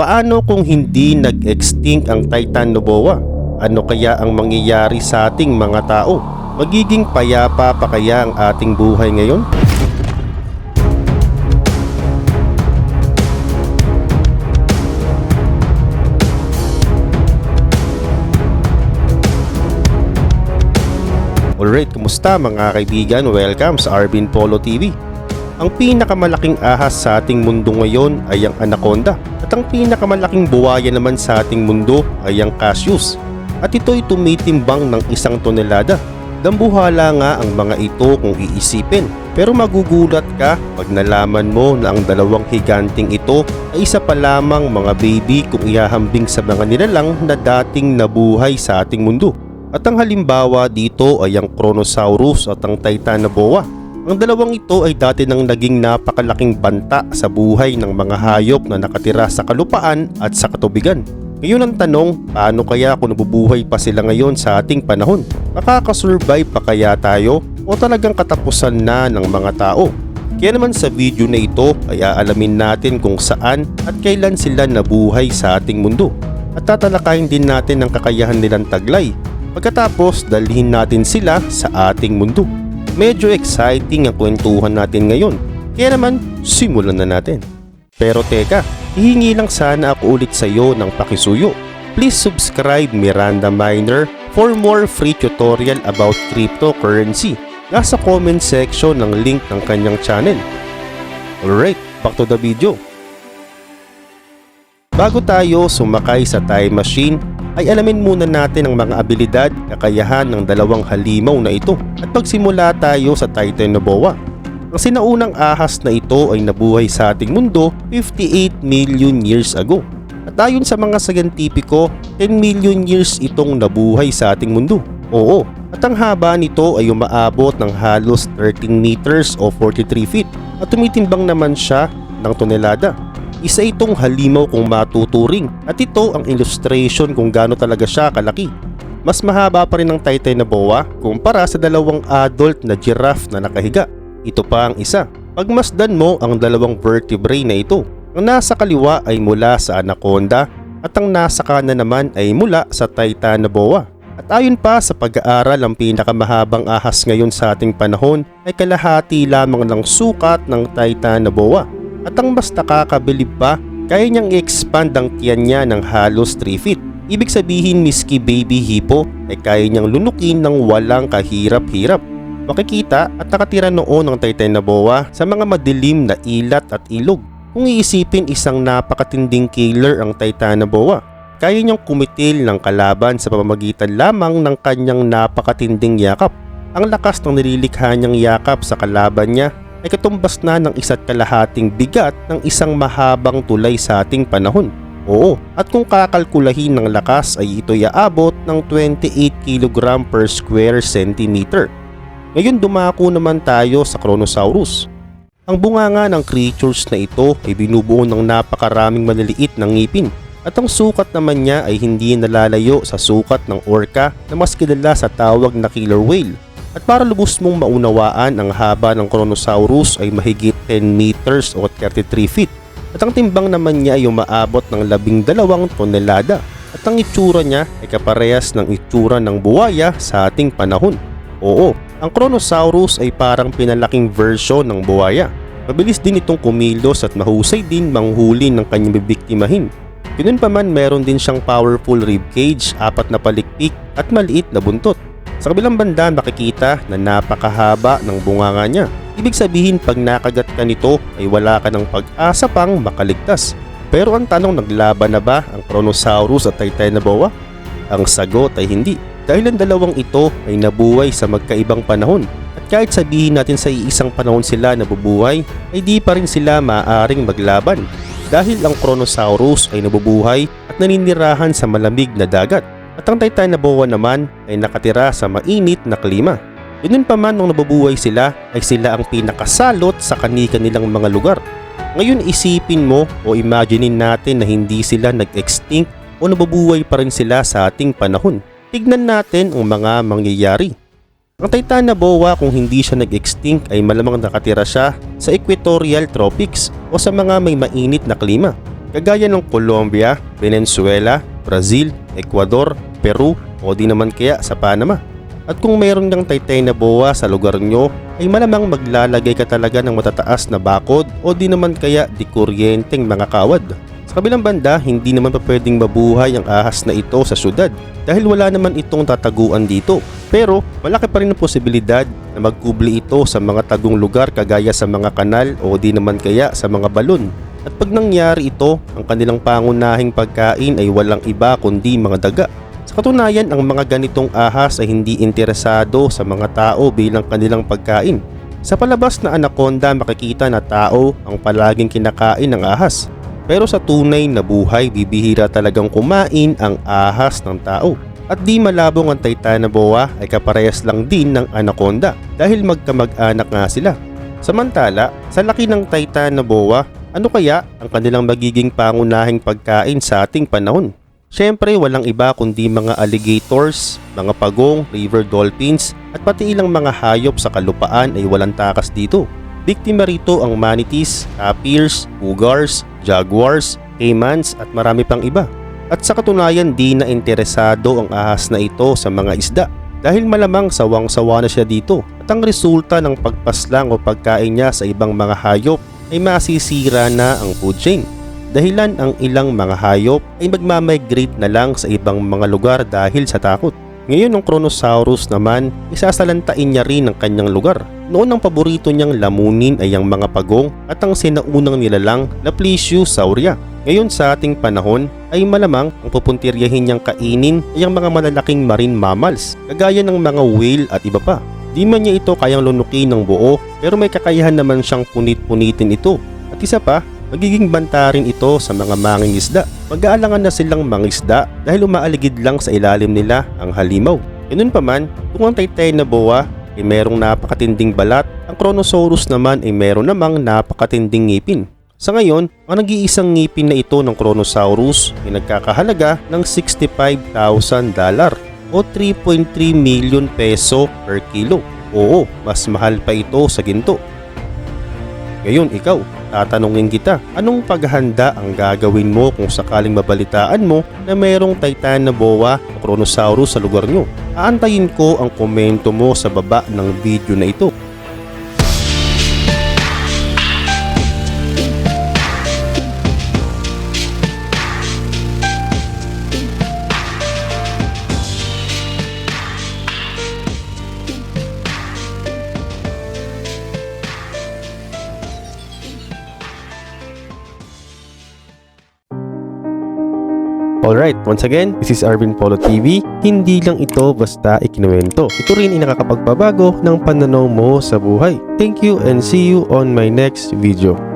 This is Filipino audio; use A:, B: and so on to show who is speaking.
A: Paano kung hindi nag-extinct ang Titan Noboa? Ano kaya ang mangyayari sa ating mga tao? Magiging payapa pa kaya ang ating buhay ngayon? Alright, kumusta mga kaibigan? Welcome sa Arvin Polo TV. Ang pinakamalaking ahas sa ating mundo ngayon ay ang anaconda at ang pinakamalaking buwaya naman sa ating mundo ay ang Cassius at ito'y tumitimbang ng isang tonelada. Dambuhala nga ang mga ito kung iisipin pero magugulat ka pag nalaman mo na ang dalawang higanting ito ay isa pa lamang mga baby kung ihahambing sa mga nilalang na dating nabuhay sa ating mundo. At ang halimbawa dito ay ang Kronosaurus at ang Titanoboa. Ang dalawang ito ay dati nang naging napakalaking banta sa buhay ng mga hayop na nakatira sa kalupaan at sa katubigan. Ngayon ang tanong, paano kaya kung nabubuhay pa sila ngayon sa ating panahon? Makakasurvive pa kaya tayo o talagang katapusan na ng mga tao? Kaya naman sa video na ito ay aalamin natin kung saan at kailan sila nabuhay sa ating mundo. At tatalakayin din natin ang kakayahan nilang taglay Pagkatapos, dalhin natin sila sa ating mundo. Medyo exciting ang kwentuhan natin ngayon. Kaya naman, simulan na natin. Pero teka, hihingi lang sana ako ulit sa iyo ng pakisuyo. Please subscribe Miranda Miner for more free tutorial about cryptocurrency. Nasa comment section ng link ng kanyang channel. Alright, back to the video. Bago tayo sumakay sa time machine, ay alamin muna natin ang mga abilidad, kakayahan ng dalawang halimaw na ito at pagsimula tayo sa Titanoboa. Ang sinaunang ahas na ito ay nabuhay sa ating mundo 58 million years ago. At ayon sa mga sagantipiko, 10 million years itong nabuhay sa ating mundo. Oo, at ang haba nito ay umaabot ng halos 13 meters o 43 feet at tumitimbang naman siya ng tonelada. Isa itong halimaw kung matuturing at ito ang illustration kung gaano talaga siya kalaki. Mas mahaba pa rin ang taytay na boa kumpara sa dalawang adult na giraffe na nakahiga. Ito pa ang isa. Pagmasdan mo ang dalawang vertebrae na ito. Ang nasa kaliwa ay mula sa anaconda at ang nasa kanan naman ay mula sa Titanoboa. At ayon pa sa pag-aaral ang pinakamahabang ahas ngayon sa ating panahon ay kalahati lamang ng sukat ng Titanoboa. At ang mas nakakabilib pa, kaya niyang i-expand ang tiyan niya ng halos 3 feet. Ibig sabihin miski baby hippo ay kaya niyang lunukin ng walang kahirap-hirap. Makikita at nakatira noon ang Titanoboa sa mga madilim na ilat at ilog. Kung iisipin isang napakatinding killer ang Titanoboa, kaya niyang kumitil ng kalaban sa pamamagitan lamang ng kanyang napakatinding yakap. Ang lakas ng nililikha niyang yakap sa kalaban niya ay katumbas na ng isa't kalahating bigat ng isang mahabang tulay sa ating panahon. Oo, at kung kakalkulahin ng lakas ay ito'y aabot ng 28 kg per square centimeter. Ngayon dumako naman tayo sa Kronosaurus. Ang bunganga ng creatures na ito ay binubuo ng napakaraming maliliit na ngipin at ang sukat naman niya ay hindi nalalayo sa sukat ng orca na mas kilala sa tawag na killer whale at para lubos mong maunawaan ang haba ng Kronosaurus ay mahigit 10 meters o 33 feet. At ang timbang naman niya ay umaabot ng 12 tonelada. At ang itsura niya ay kaparehas ng itsura ng buwaya sa ating panahon. Oo, ang Kronosaurus ay parang pinalaking version ng buwaya. Mabilis din itong kumilos at mahusay din manghuli ng kanyang bibiktimahin. Ganun pa man meron din siyang powerful ribcage, apat na palikpik at maliit na buntot. Sa kabilang banda makikita na napakahaba ng bunganga niya. Ibig sabihin pag nakagat ka nito ay wala ka ng pag-asa pang makaligtas. Pero ang tanong naglaban na ba ang Kronosaurus at Titanoboa? Ang sagot ay hindi. Dahil ang dalawang ito ay nabuhay sa magkaibang panahon. At kahit sabihin natin sa iisang panahon sila nabubuhay, ay di pa rin sila maaaring maglaban. Dahil ang Kronosaurus ay nabubuhay at naninirahan sa malamig na dagat at ang Titanoboa naman ay nakatira sa mainit na klima. Ganun pa man nung nabubuhay sila ay sila ang pinakasalot sa kanika nilang mga lugar. Ngayon isipin mo o imaginein natin na hindi sila nag-extinct o nabubuhay pa rin sila sa ating panahon. Tignan natin ang mga mangyayari. Ang Titanoboa kung hindi siya nag-extinct ay malamang nakatira siya sa equatorial tropics o sa mga may mainit na klima. kagaya ng Colombia, Venezuela, Brazil, Ecuador, Peru o di naman kaya sa Panama. At kung mayroon ng taytay na boa sa lugar nyo, ay malamang maglalagay ka talaga ng matataas na bakod o di naman kaya di kuryenteng mga kawad. Sa kabilang banda, hindi naman pa pwedeng mabuhay ang ahas na ito sa syudad dahil wala naman itong tataguan dito. Pero malaki pa rin ang posibilidad na magkubli ito sa mga tagong lugar kagaya sa mga kanal o di naman kaya sa mga balon. At pag nangyari ito, ang kanilang pangunahing pagkain ay walang iba kundi mga daga. Sa katunayan, ang mga ganitong ahas ay hindi interesado sa mga tao bilang kanilang pagkain. Sa palabas na anaconda makikita na tao ang palaging kinakain ng ahas. Pero sa tunay na buhay, bibihira talagang kumain ang ahas ng tao. At di malabong ang Titanoboa ay kaparehas lang din ng anaconda dahil magkamag-anak nga sila. Samantala, sa laki ng Titanoboa, ano kaya ang kanilang magiging pangunahing pagkain sa ating panahon? Siyempre, walang iba kundi mga alligators, mga pagong, river dolphins, at pati ilang mga hayop sa kalupaan ay walang takas dito. Biktima rito ang manatees, tapirs, cougars, jaguars, caimans at marami pang iba. At sa katunayan di na interesado ang ahas na ito sa mga isda dahil malamang sawang-sawa na siya dito at ang resulta ng pagpaslang o pagkain niya sa ibang mga hayop ay masisira na ang food chain. Dahilan ang ilang mga hayop ay magmamigrate na lang sa ibang mga lugar dahil sa takot. Ngayon ang Kronosaurus naman, isasalantain niya rin ang kanyang lugar. Noon ang paborito niyang lamunin ay ang mga pagong at ang sinaunang nilalang na Plesiosauria. Ngayon sa ating panahon ay malamang ang pupuntiryahin niyang kainin ay ang mga malalaking marine mammals, kagaya ng mga whale at iba pa. Di man niya ito kayang lunukin ng buo pero may kakayahan naman siyang punit-punitin ito. At isa pa, magiging banta rin ito sa mga mangingisda. Mag-aalangan na silang mangisda dahil umaaligid lang sa ilalim nila ang halimaw. Ganun pa man, kung ang taytay na boa ay merong napakatinding balat, ang Kronosaurus naman ay meron namang napakatinding ngipin. Sa ngayon, ang nag-iisang ngipin na ito ng Kronosaurus ay nagkakahalaga ng 65,000 dolar o 3.3 million peso per kilo. Oo, mas mahal pa ito sa ginto. Ngayon ikaw, tatanungin kita, anong paghahanda ang gagawin mo kung sakaling mabalitaan mo na mayroong Titanoboa o Kronosaurus sa lugar nyo? Aantayin ko ang komento mo sa baba ng video na ito. Alright, once again, this is Arvin Polo TV. Hindi lang ito basta ikinuwento. Ito rin ay nakakapagpabago ng pananaw mo sa buhay. Thank you and see you on my next video.